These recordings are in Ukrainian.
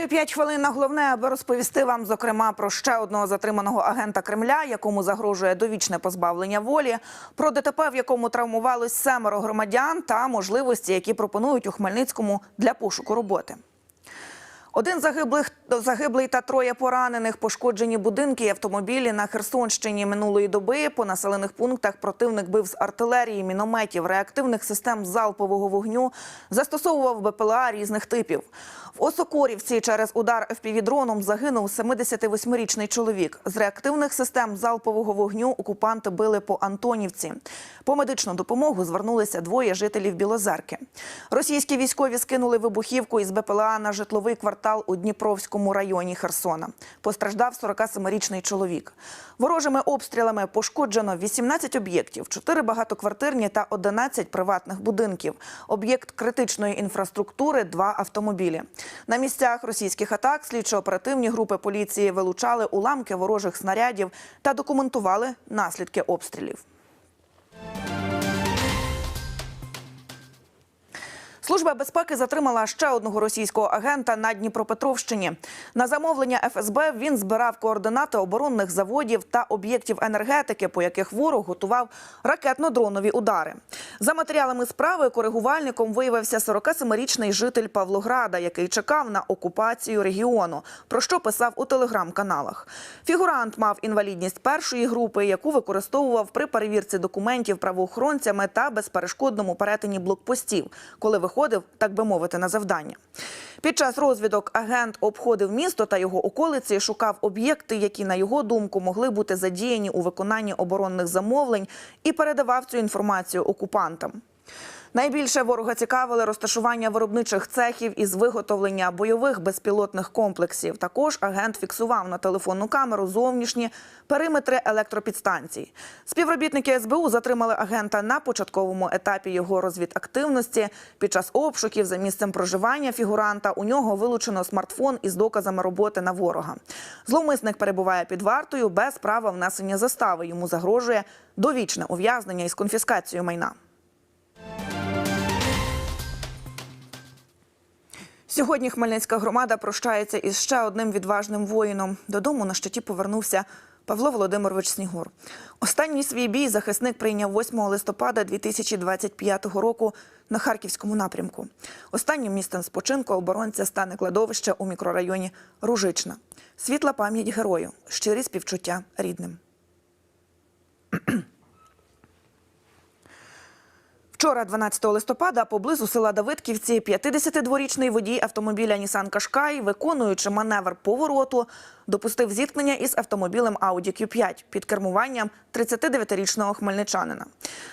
Маю п'ять хвилин на головне, аби розповісти вам, зокрема, про ще одного затриманого агента Кремля, якому загрожує довічне позбавлення волі, про ДТП, в якому травмувалось семеро громадян, та можливості, які пропонують у Хмельницькому для пошуку роботи. Один загиблих загиблий та троє поранених, пошкоджені будинки і автомобілі на Херсонщині минулої доби. По населених пунктах противник бив з артилерії, мінометів, реактивних систем залпового вогню, застосовував БПЛА різних типів. В Осокорівці через удар ФПВ-дроном загинув 78-річний чоловік. З реактивних систем залпового вогню окупанти били по Антонівці. По медичну допомогу звернулися двоє жителів Білозерки. Російські військові скинули вибухівку із БПЛА на житловий квартал у Дніпровському районі Херсона. Постраждав 47-річний чоловік. Ворожими обстрілами пошкоджено 18 об'єктів, 4 багатоквартирні та 11 приватних будинків. Об'єкт критичної інфраструктури, 2 автомобілі. На місцях російських атак слідчо-оперативні групи поліції вилучали уламки ворожих снарядів та документували наслідки обстрілів. Служба безпеки затримала ще одного російського агента на Дніпропетровщині. На замовлення ФСБ він збирав координати оборонних заводів та об'єктів енергетики, по яких ворог готував ракетно-дронові удари. За матеріалами справи коригувальником виявився 47-річний житель Павлограда, який чекав на окупацію регіону, про що писав у телеграм-каналах. Фігурант мав інвалідність першої групи, яку використовував при перевірці документів правоохоронцями та безперешкодному перетині блокпостів, коли виходив, так би мовити, на завдання. Під час розвідок агент обходив місто та його околиці, шукав об'єкти, які, на його думку, могли бути задіяні у виконанні оборонних замовлень, і передавав цю інформацію окупантам. Найбільше ворога цікавили розташування виробничих цехів із виготовлення бойових безпілотних комплексів. Також агент фіксував на телефонну камеру зовнішні периметри електропідстанцій. Співробітники СБУ затримали агента на початковому етапі його розвідактивності. Під час обшуків за місцем проживання фігуранта у нього вилучено смартфон із доказами роботи на ворога. Зловмисник перебуває під вартою без права внесення застави. Йому загрожує довічне ув'язнення із конфіскацією майна. Сьогодні Хмельницька громада прощається із ще одним відважним воїном. Додому на щиті повернувся Павло Володимирович Снігур. Останній свій бій захисник прийняв 8 листопада 2025 року на харківському напрямку. Останнім місцем спочинку оборонця стане кладовище у мікрорайоні Ружична. Світла пам'ять герою, щирі співчуття рідним. Вчора, 12 листопада, поблизу села Давидківці, 52-річний водій автомобіля Нісан Кашкай, виконуючи маневр повороту, допустив зіткнення із автомобілем Audi Q5 під кермуванням 39-річного хмельничанина.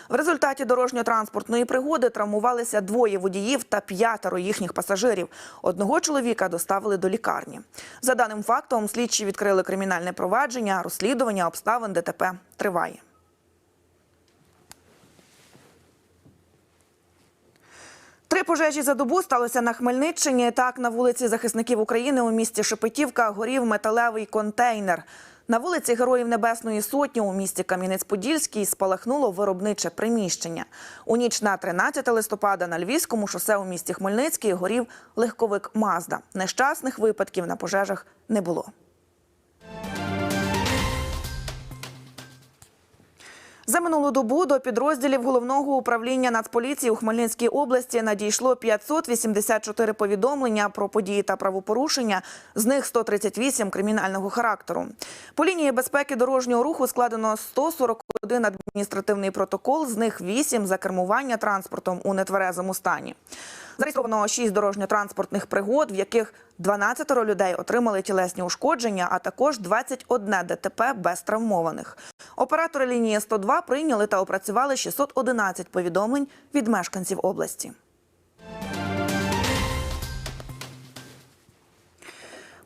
В результаті дорожньо-транспортної пригоди травмувалися двоє водіїв та п'ятеро їхніх пасажирів. Одного чоловіка доставили до лікарні. За даним фактом, слідчі відкрили кримінальне провадження, розслідування обставин ДТП триває. Пожежі за добу сталося на Хмельниччині. Так, на вулиці захисників України у місті Шепетівка горів металевий контейнер. На вулиці Героїв Небесної Сотні у місті Кам'янець-Подільський спалахнуло виробниче приміщення. У ніч на 13 листопада на Львівському шосе у місті Хмельницький горів легковик Мазда. Нещасних випадків на пожежах не було. За минулу добу до підрозділів головного управління Нацполіції у Хмельницькій області надійшло 584 повідомлення про події та правопорушення, з них 138 кримінального характеру. По лінії безпеки дорожнього руху складено 141 адміністративний протокол, з них 8 за кермування транспортом у нетверезому стані. Зареєстровано 6 дорожньо-транспортних пригод, в яких 12 людей отримали тілесні ушкодження, а також 21 ДТП без травмованих. Оператори лінії 102 прийняли та опрацювали 611 повідомлень від мешканців області.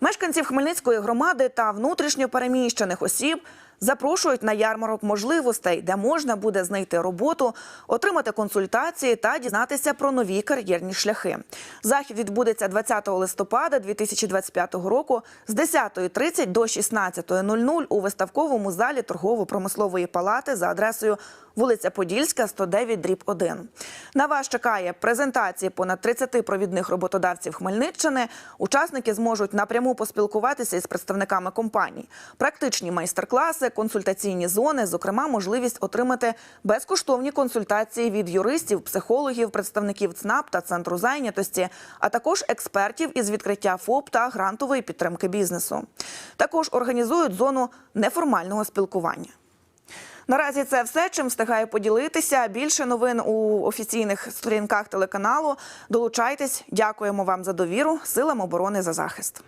Мешканців Хмельницької громади та внутрішньо переміщених осіб Запрошують на ярмарок можливостей, де можна буде знайти роботу, отримати консультації та дізнатися про нові кар'єрні шляхи. Захід відбудеться 20 листопада 2025 року з 10.30 до 16.00 у виставковому залі торгово-промислової палати за адресою вулиця Подільська, 109, дріб 1. На вас чекає презентації понад 30 провідних роботодавців Хмельниччини. Учасники зможуть напряму поспілкуватися із представниками компаній, практичні майстер-класи, консультаційні зони, зокрема, можливість отримати безкоштовні консультації від юристів, психологів, представників ЦНАП та центру зайнятості, а також експертів із відкриття ФОП та грантової підтримки бізнесу. Також організують зону неформального спілкування. Наразі це все, чим встигаю поділитися. Більше новин у офіційних сторінках телеканалу. Долучайтесь. Дякуємо вам за довіру. Силам оборони за захист.